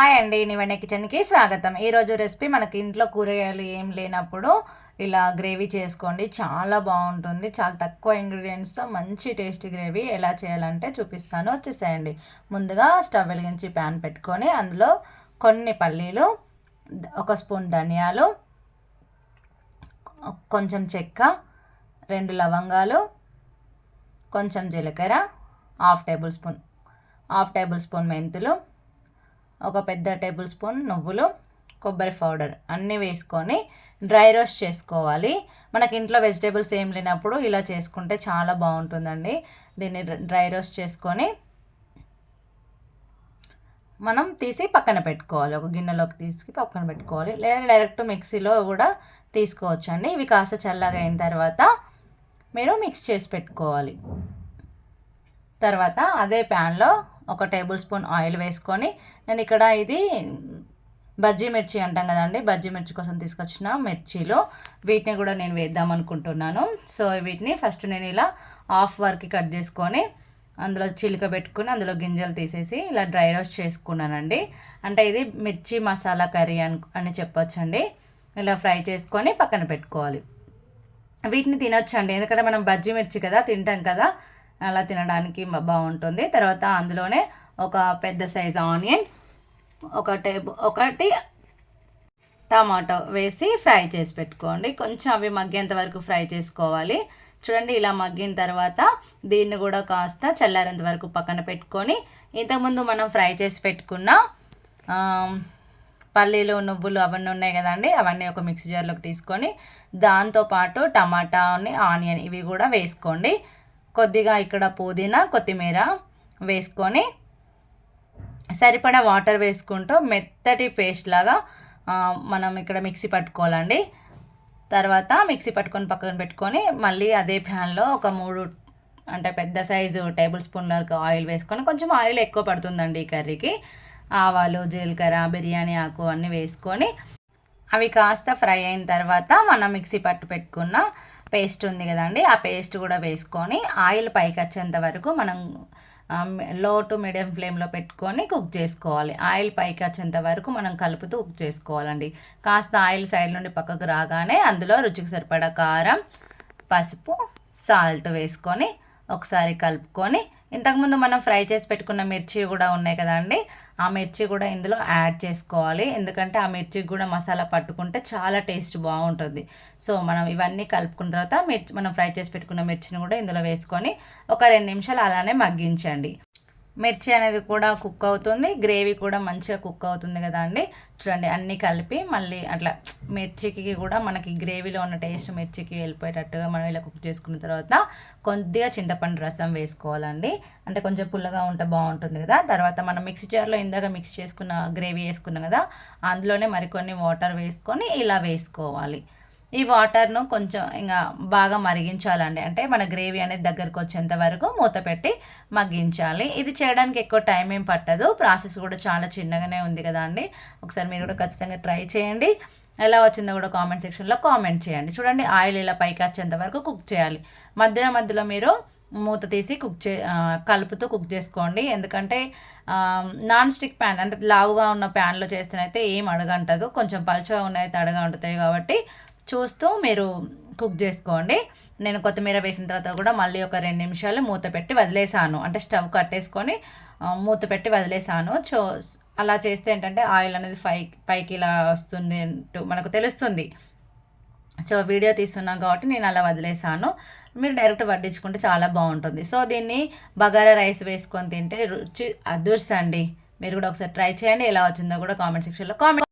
Hi అండి నివెన కిచెన్కి స్వాగతం. ఈరోజు రెసిపీ మనకి ఇంట్లో కూరగాయలు ఏం లేనప్పుడు ఇలా గ్రేవీ చేసుకోండి. చాలా బాగుంటుంది. చాలా తక్కువ ఇంగ్రీడియంట్స్తో మంచి టేస్టీ గ్రేవీ ఎలా చేయాలంటే చూపిస్తాను. వచ్చేసేయండి. ముందుగా స్టవ్ వెలిగించి ప్యాన్ పెట్టుకొని అందులో కొన్ని పల్లీలు ఒక స్పూన్ ధనియాలు కొంచెం చెక్క రెండు లవంగాలు కొంచెం జీలకర్ర half tablespoon half tablespoon మెంతులు ఒక పెద్ద టేబుల్ స్పూన్ నువ్వులు కొబ్బరి పౌడర్ అన్నీ వేసుకొని డ్రై రోస్ట్ చేసుకోవాలి. మనకి ఇంట్లో వెజిటేబుల్స్ ఏం లేనప్పుడు ఇలా చేసుకుంటే చాలా బాగుంటుందండి. దీన్ని డ్రై రోస్ట్ చేసుకొని మనం తీసి పక్కన పెట్టుకోవాలి. ఒక గిన్నెలోకి తీసి పక్కన పెట్టుకోవాలి. లేదా డైరెక్ట్ మిక్సీలో కూడా తీసుకోవచ్చండి. ఇవి కాస్త చల్లగా అయిన తర్వాత మీరు మిక్స్ చేసి పెట్టుకోవాలి. తర్వాత అదే ప్యాన్లో ఒక టేబుల్ స్పూన్ ఆయిల్ వేసుకొని నేను ఇక్కడ ఇది బజ్జీ మిర్చి అంటాం కదండి బజ్జీ మిర్చి కోసం తీసుకొచ్చిన మిర్చీలు. వీటిని కూడా నేను వేద్దాం అనుకుంటున్నాను. సో వీటిని ఫస్ట్ నేను ఇలా హాఫ్ వరకు కట్ చేసుకొని అందులో చిలుక పెట్టుకుని అందులో గింజలు తీసేసి ఇలా డ్రై రోస్ట్ చేసుకున్నానండి. అంటే ఇది మిర్చి మసాలా కర్రీ అని అని చెప్పొచ్చండి. ఇలా ఫ్రై చేసుకొని పక్కన పెట్టుకోవాలి. వీటిని తినొచ్చండి. ఎందుకంటే మనం బజ్జీ మిర్చి కదా తింటాం కదా అలా తినడానికి బాగుంటుంది. తర్వాత అందులోనే ఒక పెద్ద సైజ్ ఆనియన్ ఒక టేబుల్ ఒకటి టమాటో వేసి ఫ్రై చేసి పెట్టుకోండి. కొంచెం అవి మగ్గేంత వరకు ఫ్రై చేసుకోవాలి. చూడండి ఇలా మగ్గిన తర్వాత దీన్ని కూడా కాస్త చల్లారేంత వరకు పక్కన పెట్టుకొని ఇంతకుముందు మనం ఫ్రై చేసి పెట్టుకున్న పల్లీలు నువ్వులు అవన్నీ ఉన్నాయి కదండి అవన్నీ ఒక మిక్సీ జార్లోకి తీసుకొని దాంతోపాటు టమాటాని ఆనియన్ ఇవి కూడా వేసుకోండి. కొద్దిగా ఇక్కడ పుదీనా కొత్తిమీర వేసుకొని సరిపడా వాటర్ వేసుకుంటూ మెత్తటి పేస్ట్ లాగా మనం ఇక్కడ మిక్సీ పట్టుకోవాలండి. తర్వాత మిక్సీ పట్టుకొని పక్కన పెట్టుకొని మళ్ళీ అదే ప్యాన్లో ఒక మూడు అంటే పెద్ద సైజు టేబుల్ స్పూన్ల ఆయిల్ వేసుకొని కొంచెం ఆయిల్ ఎక్కువ పడుతుందండి ఈ కర్రీకి. ఆవాలు జీలకర్ర బిర్యానీ ఆకు అన్నీ వేసుకొని అవి కాస్త ఫ్రై అయిన తర్వాత మనం మిక్సీ పట్టు పెట్టుకున్న పేస్ట్ ఉంది కదండి ఆ పేస్ట్ కూడా వేసుకొని ఆయిల్ పైకి వచ్చేంత వరకు మనం లో టు మీడియం ఫ్లేమ్లో పెట్టుకొని కుక్ చేసుకోవాలి. ఆయిల్ పైకి వచ్చేంత వరకు మనం కలుపుతూ కుక్ చేసుకోవాలండి. కాస్త ఆయిల్ సైడ్ నుండి పక్కకు రాగానే అందులో రుచికి సరిపడా కారం పసుపు సాల్ట్ వేసుకొని ఒకసారి కలుపుకొని ఇంతకుముందు మనం ఫ్రై చేసి పెట్టుకున్న మిర్చి కూడా ఉన్నాయి కదండి ఆ మిర్చి కూడా ఇందులో యాడ్ చేసుకోవాలి. ఎందుకంటే ఆ మిర్చికి కూడా మసాలా పట్టుకుంటే చాలా టేస్ట్ బాగుంటుంది. సో మనం ఇవన్నీ కలుపుకున్న తర్వాత మిర్చి మనం ఫ్రై చేసి పెట్టుకున్న మిర్చిని కూడా ఇందులో వేసుకొని ఒక రెండు నిమిషాలు అలానే మగ్గించండి. మిర్చి అనేది కూడా కుక్ అవుతుంది గ్రేవీ కూడా మంచిగా కుక్ అవుతుంది కదా అండి. చూడండి అన్నీ కలిపి మళ్ళీ అట్లా మిర్చికి కూడా మనకి గ్రేవీలో ఉన్న టేస్ట్ మిర్చికి వెళ్ళిపోయేటట్టుగా మనం ఇలా కుక్ చేసుకున్న తర్వాత కొద్దిగా చింతపండు రసం వేసుకోవాలండి. అంటే కొంచెం పుల్లగా ఉంటే బాగుంటుంది కదా. తర్వాత మనం మిక్సీ జార్లో ఇందాక మిక్స్ చేసుకున్న గ్రేవీ వేసుకున్నాం కదా అందులోనే మరికొన్ని వాటర్ వేసుకొని ఇలా వేసుకోవాలి. ఈ వాటర్ను కొంచెం ఇంకా బాగా మరిగించాలండి. అంటే మన గ్రేవీ అనేది దగ్గరకు వచ్చేంత వరకు మూత పెట్టి మగ్గించాలి. ఇది చేయడానికి ఎక్కువ టైం ఏం పట్టదు. ప్రాసెస్ కూడా చాలా చిన్నగానే ఉంది కదా అండి. ఒకసారి మీరు కూడా ఖచ్చితంగా ట్రై చేయండి. ఎలా వచ్చిందో కూడా కామెంట్ సెక్షన్లో కామెంట్ చేయండి. చూడండి ఆయిల్ ఇలా పైకి వచ్చేంత వరకు కుక్ చేయాలి. మధ్యలో మధ్యలో మీరు మూత తీసి కుక్ చే కలుపుతూ కుక్ చేసుకోండి. ఎందుకంటే నాన్ స్టిక్ ప్యాన్ అంటే లావుగా ఉన్న ప్యాన్లో చేస్తేనైతే ఏం అడగంటదు. కొంచెం పలుచగా ఉన్నైతే అడగా ఉంటుంది కాబట్టి చూస్తూ మీరు కుక్ చేసుకోండి. నేను కొత్తిమీర వేసిన తర్వాత కూడా మళ్ళీ ఒక రెండు నిమిషాలు మూత పెట్టి వదిలేసాను. అంటే స్టవ్ కట్టేసుకొని మూత పెట్టి వదిలేసాను. చో అలా చేస్తే ఏంటంటే ఆయిల్ అనేది పై పైకి ఇలా వస్తుంది అంటూ మనకు తెలుస్తుంది. సో వీడియో తీస్తున్నాం కాబట్టి నేను అలా వదిలేసాను. మీరు డైరెక్ట్ వడ్డించుకుంటే చాలా బాగుంటుంది. సో దీన్ని బగారా రైస్ వేసుకొని తింటే రుచి అదుర్సండి. మీరు కూడా ఒకసారి ట్రై చేయండి. ఎలా వచ్చిందో కూడా కామెంట్ సెక్షన్లో కామెంట్